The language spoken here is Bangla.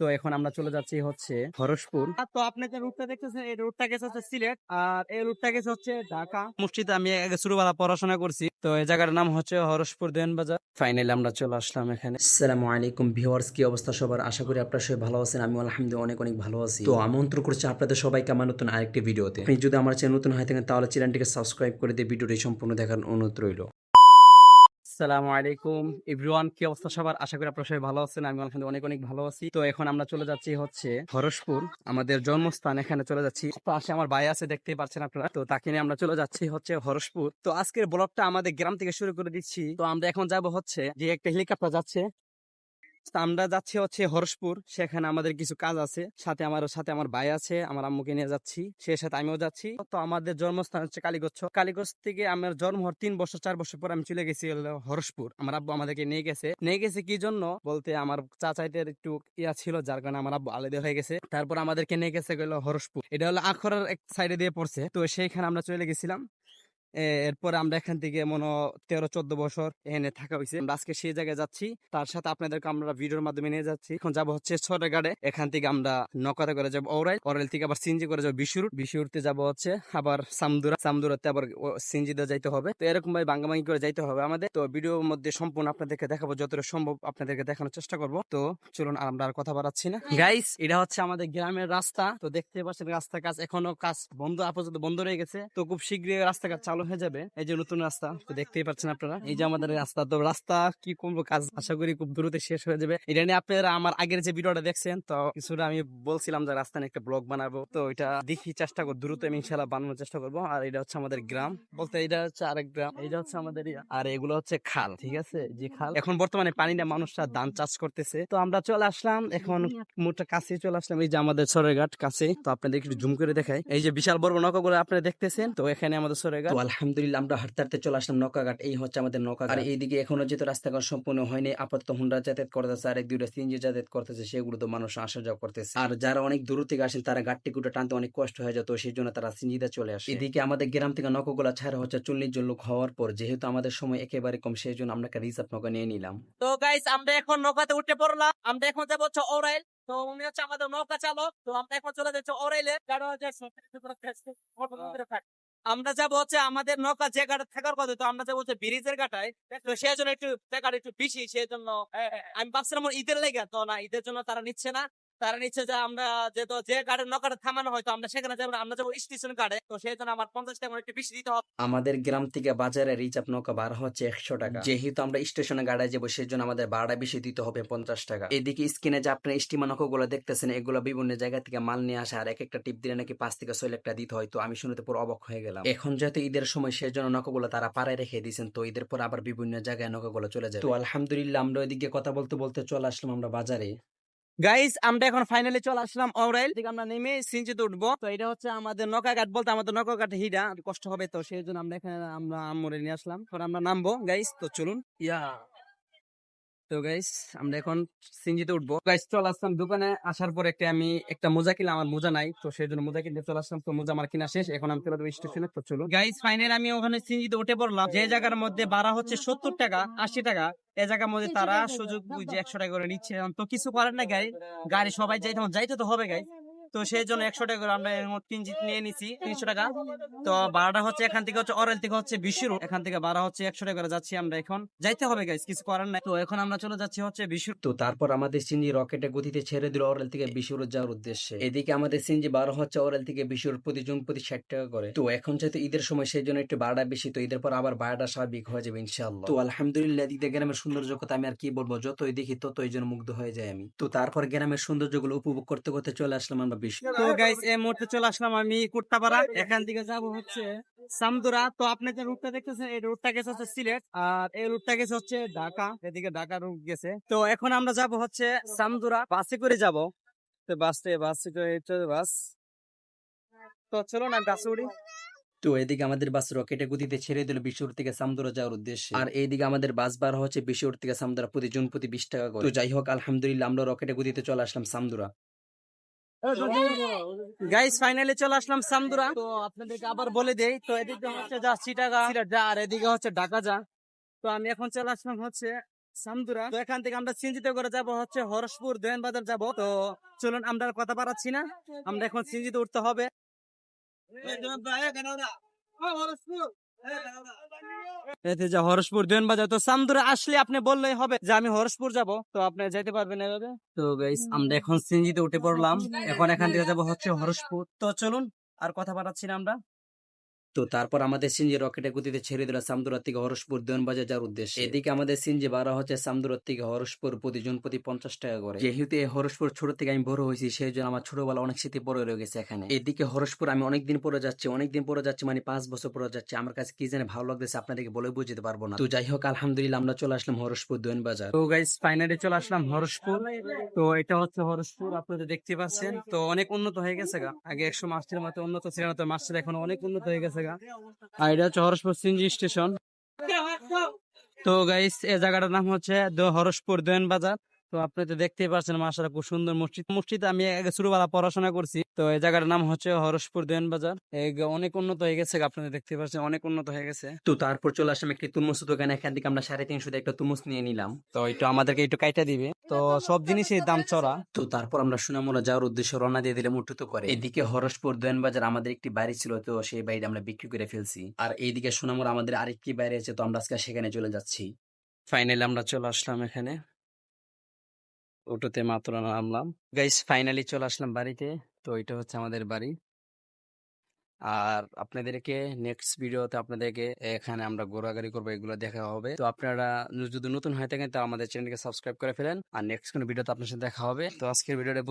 তো এখন আমরা চলে যাচ্ছি হচ্ছে হরসপুর তো আপনি যে রুটটা দেখতেছেন এই রুটটা গেছে হচ্ছে সিলেট আর এই রুটটা গেছে হচ্ছে ঢাকা। মসজিদে আমি আগে ছোটবেলা পড়াশোনা করছি তো এই জায়গার নাম হচ্ছে হরসপুর দেন বাজার ফাইনালি আমরা চলে আসলাম এখানে। আসসালামু আলাইকুম ভিউয়ার্স কি অবস্থা সবার? আশা করি আপনারা সবাই ভালো আছেন আমি আলহামদুলিল্লাহ অনেক অনেক ভালো আছি। তো আমন্ত্রণ করছি আপনাদের সবাইকে আমার নতুন আরেকটি ভিডিওতে। আপনি যদি আমার চ্যানেল নতুন হয়ে থাকেন তাহলে চ্যানেলটিকে সাবস্ক্রাইব করে দিয়ে ভিডিওটি সম্পূর্ণ দেখার অনুরোধ রইল। আসসালামু আলাইকুম। এভরিওয়ান, কি অবস্থা সবার? আশা করি আপনারা সবাই ভালো আছেন। আমি আলহামদুলিল্লাহ অনেক অনেক ভালো আছি। তো এখন আমরা চলে যাচ্ছি হচ্ছে হরসপুর আমাদের জন্মস্থান এখানে চলে যাচ্ছি। পাশে আমার ভাই আছে, দেখতেই পাচ্ছেন আপনারা। তো তাকে নিয়ে আমরা চলে যাচ্ছি হচ্ছে হরসপুর তো আজকের ব্লগটা আমাদের গ্রাম থেকে শুরু করে দিচ্ছি। তো আমরা এখন যাব হচ্ছে যে একটা হেলিকপ্টার যাচ্ছে। আমরা যাচ্ছি হচ্ছে হরসপুর। সেখানে আমাদের কিছু কাজ আছে। সাথে আমার সাথে আমার ভাই আছে, আমার আম্মুকে নিয়ে যাচ্ছি। সে সাথে আমিও যাচ্ছি। তো আমাদের জন্মস্থান হচ্ছে কালীগচ্ছ। কালীগঞ্জ থেকে আমার জন্ম হওয়ার তিন বছর, চার বছর পর আমি চলে গেছি হরসপুর। আমার আব্বু আমাদেরকে নিয়ে গেছে। নিয়ে গেছে কি জন্য? বলতে আমার চাচাইদের একটু ইয়া ছিল, যার কারণে আমার আব্বু আলাদা হয়ে গেছে। তারপর আমাদেরকে নিয়ে গেছে গেল হরসপুর। এটা হলো আখড়ার এক সাইডে দিয়ে পড়ছে। তো সেইখানে আমরা চলে গেছিলাম। এরপরে আমরা এখান থেকে মনে হয় তেরো চোদ্দ বছর এখানে থাকা হয়েছে আমরা আজকে সেই জায়গায় যাচ্ছি তার সাথে আপনাদেরকে আমরা ভিডিওর মাধ্যমে নিয়ে যাচ্ছি। এখন যাব হচ্ছে ছোটগাড়ে এখান থেকে আমরা নকাতে করে যাব ওরাইল। ওরাইল থেকে আবার সিনজি করে যাব বিশুর বিশুরতে যাব হচ্ছে আবার সামদুরা। সামদুরাতে আবার সিনজিতে যাইতে হবে। তো এরকম ভাবে ভাঙ্গাভাঙ্গি করে যাইতে হবে আমাদের। তো ভিডিওর মধ্যে সম্পূর্ণ আপনাদেরকে দেখাবো যতটা সম্ভব আপনাদেরকে দেখানোর চেষ্টা করব। তো চলুন আর আমরা আর কথা বাড়াচ্ছি না। গাইস এটা হচ্ছে আমাদের গ্রামের রাস্তা। তো দেখতে পাচ্ছেন রাস্তার কাজ এখনও কাজ বন্ধ আপাতত বন্ধ রয়ে গেছে। তো খুব শীঘ্রই রাস্তা কাজ চালু হয়ে যাবে। এই যে নতুন রাস্তা দেখতেই পাচ্ছেন আপনারা। এই যে আমাদের রাস্তা, তো রাস্তা কি করব? কাজ আশা করি খুব দ্রুত শেষ হয়ে যাবে। এটা নিয়ে আপনারা আমার আগের যে ভিডিওটা দেখছেন, তো কিছুটা আমি বলছিলাম যে রাস্তা নিয়ে একটা ব্লগ বানাবো। তো এটা দেখি চেষ্টা করব, দ্রুত আমি ইনশাল্লাহ বানানোর চেষ্টা করব। আর এটা হচ্ছে আমাদের গ্রাম। বলতে এটা হচ্ছে আরেক গ্রাম। এটা হচ্ছে আমাদের আর এগুলো হচ্ছে খাল, ঠিক আছে? যে খাল। এখন বর্তমানে পানি না মানুষরা ধান চাষ করতেছে। তো আমরা চলে আসলাম। এখন মোটা কাছে চলে আসলাম। এই যে আমাদের সরেঘাট কাছে। তো আপনাদের একটু জুম করে দেখাই। এই যে বিশাল বড় নৌকাগুলো আপনারা দেখতেছেন, তো এখানে আমাদের সরেঘাট। আলহামদুলিল্লাহ, আমরা হাঁটতে হাঁটতে চলে আসলাম নৌকাঘাট। এই হচ্ছে আমাদের নৌকাঘাট। আর এইদিকে এখনও যেহেতু রাস্তাঘাট সম্পূর্ণ হয়নি, আপাতত হুন্ডা যাতায়াত করতেছে আর এক দুইটা সিএনজি যাতায়াত করতেছে, সেগুলো তো মানুষ আসা যাওয়া করতেছে। আর যারা অনেক দূর থেকে আসেন, তারা গাড়ি কুটো টানতে অনেক কষ্ট হয়ে যেত সেই জন্য তারা সিএনজিতে চলে আসে। এদিকে আমাদের গ্রাম থেকে নৌকাগুলা ছাড়া হচ্ছে চল্লিশ জন লোক হওয়ার পর, যেহেতু আমাদের সময় একেবারে কম, সেই জন্য আমরা একটা রিজার্ভ নৌকা নিয়ে নিলাম। তো গাইস আমরা এখন নৌকাতে উঠে পড়লাম, আমরা এখন যাব হচ্ছে ওরাইল তো উনি হচ্ছে আমাদের নৌকা চালক, তো আমরা এখন চলে যাচ্ছি ওরাইলে কারণ হচ্ছে আমরা যাব হচ্ছে আমাদের নৌকা যে ঘাটে থাকার কথা তো আমরা যাব হচ্ছে ব্রিজের ঘাটায় তো সেই জন্য একটু জায়গাটা একটু বেশি সেই জন্য আমি ভাবছিলাম ঈদের লেগে তো না ঈদের জন্য তারা নিচ্ছে না। তারা নিচ্ছে যে আমরা যেহেতু যে গাড়ির নৌকাটা থামানো হয়, তো আমরা সেখানে যাব, আমরা যাব স্টেশন গাড়ে তো সেই জন্য আমার পঞ্চাশ টাকা একটু বেশি দিতে হবে। আমাদের গ্রাম থেকে বাজারে রিজার্ভ নৌকা ভাড়া হচ্ছে একশো টাকা। যেহেতু আমরা স্টেশনে গাড়ায় যাব সেই জন্য আমাদের ভাড়া বেশি দিতে হবে পঞ্চাশ টাকা। এদিকে স্ক্রিনে যে আপনার স্টিমা নৌকাগুলো দেখতেছেন, এগুলো বিভিন্ন জায়গা থেকে মাল নিয়ে আসে, আর এক একটা টিপ দিলে নাকি পাঁচ থেকে ছয় লাখ টাকা দিতে হয়, তো আমি শুনতে পুরো অবাক হয়ে গেলাম। এখন যেহেতু ঈদের সময় সেই জন্য নৌকাগুলো তারা পাড়ায় রেখে দিয়েছেন, তো ঈদের পর আবার বিভিন্ন জায়গায় নৌকাগুলো চলে যায় তো আলহামদুলিল্লাহ, আমরা ওইদিকে কথা বলতে বলতে চলে আসলাম আমরা বাজারে। গাইস আমরা এখন ফাইনালি চলে আসলাম অরাইল থেকে আমরা নেমে সিঞ্চিতে উঠবো। তো এটা হচ্ছে আমাদের নৌকাঘাট বলতে আমাদের নৌকাঘাট হিডা কষ্ট হবে তো সেই জন্য আমরা এখানে আমরা আমরে নিয়ে আসলাম। আমরা নামবো। গাইস তো চলুন। ইয়া তো গাইস আমরা এখন সিনজিতে উঠবো। গাইস চলে আসলাম দোকানে। আসার পর একটা আমি একটা মোজা কিনলাম আমার মোজা নাই। তো সেই জন্য মোজা কিনতে চলে আসলাম। তো মোজা আমার কিনা শেষ। এখন আমি চলে যাব স্টেশনে তো চলো গাইস ফাইনাল আমি ওখানে সিনজিতে উঠে পড়লাম। যে জায়গার মধ্যে ভাড়া হচ্ছে সত্তর টাকা আশি টাকা এই জায়গার মধ্যে তারা সুযোগ বুঝে একশো টাকা করে নিচ্ছে। তো কিছু করার না গাড়ি গাড়ি সবাই যাই তখন যাইতে তো হবে গাই তো সেই জন্য একশো টাকা করে আমরা তিন নিয়ে নিছি, তিনশো টাকা। তো ভাড়াটা হচ্ছে এখান থেকে হচ্ছে অরেল থেকে হচ্ছে বিশুর। এখান থেকে ভাড়া হচ্ছে একশো টাকা করে যাচ্ছি আমরা এখন। যাইতে হবে গাইস কিছু করার নাই। তো এখন আমরা চলে যাচ্ছি হচ্ছে বিশুর। তো তারপর আমাদের সিনজি রকেটে গতিতে ছেড়ে দিল অরেল থেকে বিশুর যাওয়ার উদ্দেশ্যে। এদিকে আমাদের সিনজি বারো হচ্ছে অরেল থেকে বিশুর প্রতি জন প্রতি ষাট টাকা করে। তো এখন যেহেতু ঈদের সময়, সেই জন্য একটু ভাড়া বেশি, তো ঈদের পর আবার ভাড়াটা স্বাভাবিক হয়ে যাবে ইনশাল্লাহ তো আলহামদুলিল্লাহ, এদিকে গ্রামের সৌন্দর্য কথা আমি আর কি বলব? যতই দেখি ততই যেন মুগ্ধ হয়ে যায় আমি। তো তারপর গ্রামের সৌন্দর্যগুলো উপভোগ করতে করতে চলে আসলাম আমরা তো গাইস এই মুহূর্তে চলে আসলাম আমি কুর্তাপাড়া। এখান থেকে যাব হচ্ছে সামদুরা। তো আপনি যে রুটটা দেখতেছেন এই রুটটা গেছে হচ্ছে সিলেট। আর এই রুটটা গেছে হচ্ছে ঢাকা। এদিকে ঢাকা রুট গেছে। তো এখন আমরা যাব হচ্ছে সামদুরা। বাসে করে যাব। তো বাসে বাসে করে বাস তো চলো না বাসে তো এদিকে আমাদের বাস রকেটে গতিতে ছেড়ে দিল বিশুর থেকে সামদুরা যাওয়ার উদ্দেশ্যে। আর এইদিকে আমাদের বাস বার হচ্ছে বিশুর থেকে সামদুরা প্রতি জন প্রতি বিশ টাকা করে। তো যাই হোক আলহামদুলিল্লাহ আমরা রকেটে গতিতে চলে আসলাম সামদুরা। গাইস ফাইনালি চলে আসলাম সামদুরা। তো আপনাদেরকে আবার বলে দেই তো এদিকে হচ্ছে যা চিটাগা যা আর এদিকে হচ্ছে ঢাকা যা তো আমি এখন চলে আসলাম হচ্ছে সামদুরা। তো এখান থেকে আমরা সিঞ্জিতে করে যাব হচ্ছে হরসপুর দেন বাজার যাব। তো চলুন আমরা কথা বাড়াচ্ছি না। আমরা এখন সিঞ্জিতে উঠতে হবে। এতে যে হরসপুর দেন বাজার তো সামদুরে আসলে আপনি বললেই হবে যে আমি হরসপুর যাব। তো আপনি যাইতে পারবেন এভাবে? তো গাইস আমরা এখন সিঞ্জিতে উঠে পড়লাম। এখন এখান থেকে যাব হচ্ছে হরসপুর। তো চলুন, আর কথা বাড়াচ্ছি না আমরা। তো তারপর আমাদের সিনজি রকেটে গতিতে ছেড়ে দিল সামদুরার থেকে হরসপুর দেওয়ানবাজার যার উদ্দেশ্যে। এদিকে আমাদের সিনজি বাড়া হচ্ছে সামদুরার থেকে হরসপুর প্রতি জন প্রতি পঞ্চাশ টাকা করে। যেহেতু এই হরসপুর ছোট থেকে আমি বড় হয়েছি সেই জন্য আমার ছোটবেলা অনেক স্মৃতি পড়ে রয়ে গেছে এখানে। এদিকে হরসপুর আমি অনেকদিন পরে যাচ্ছি, অনেকদিন পরে যাচ্ছি মানে পাঁচ বছর পরে যাচ্ছি। আমার কাছে কি জানি ভালো লাগতেছে আপনাদেরকে বলে বুঝতে পারব না। তো যাই হোক, আলহামদুলিল্লাহ আমরা চলে আসলাম হরসপুর দেওয়ানবাজার তো গাইস ফাইনালি চলে আসলাম হরসপুর। তো এটা হচ্ছে হরসপুর, আপনারা দেখতে পাচ্ছেন। তো অনেক উন্নত হয়ে গেছে আগে একশো মাসের মতো উন্নত ছিল না, তো মাসের এখন অনেক উন্নত হয়ে গেছে। গা আর এটা হচ্ছে হরসপুর সিনজি স্টেশন। তো গাইস এই জায়গাটার নাম হচ্ছে হরসপুর দোয়েন বাজার। তো আপনি তো দেখতেই পাচ্ছেন মাসারা খুব সুন্দর মসজিদ। মসজিদ আমি আগে ছোটবেলা পড়াশোনা করছি। তো এই জায়গাটার নাম হচ্ছে হরসপুর দোয়েন বাজার। এই অনেক উন্নত হয়ে গেছে আপনারা দেখতে পাচ্ছেন অনেক উন্নত হয়ে গেছে। তো তারপর চলে আসলাম একটি তুরমুজ দোকানে এখান থেকে আমরা সাড়ে তিনশো একটা তুরমুজ নিয়ে নিলাম। তো একটু আমাদেরকে একটু কাইটা দিবে। তো সব জিনিসের দাম চড়া। তো তারপর আমরা সুনামুরা যাওয়ার উদ্দেশ্যে রওনা দিয়ে দিলাম উঠতে করে। এদিকে হরসপুর দোয়ান বাজার আমাদের একটি বাড়ি ছিল তো সেই বাড়িটা আমরা বিক্রি করে ফেলছি। আর এইদিকে সুনামুরা আমাদের আরেকটি বাড়ি আছে তো আমরা আজকে সেখানে চলে যাচ্ছি। ফাইনালি আমরা চলে আসলাম এখানে। অটোতে মাত্র নামলাম। গাইস ফাইনালি চলে আসলাম বাড়িতে। তো এটা হচ্ছে আমাদের বাড়ি। আর আপনাদেরকে নেক্সট ভিডিওতে আপনাদেরকে এখানে আমরা ঘোরাঘুরি করব, এগুলো দেখা হবে। তো আপনারা যদি নতুন হয়ে থাকেন, তো আমাদের চ্যানেলকে সাবস্ক্রাইব করে ফেলেন। আর নেক্সট কোনো ভিডিওতে আপনার সাথে দেখা হবে। তো আজকের ভিডিওটা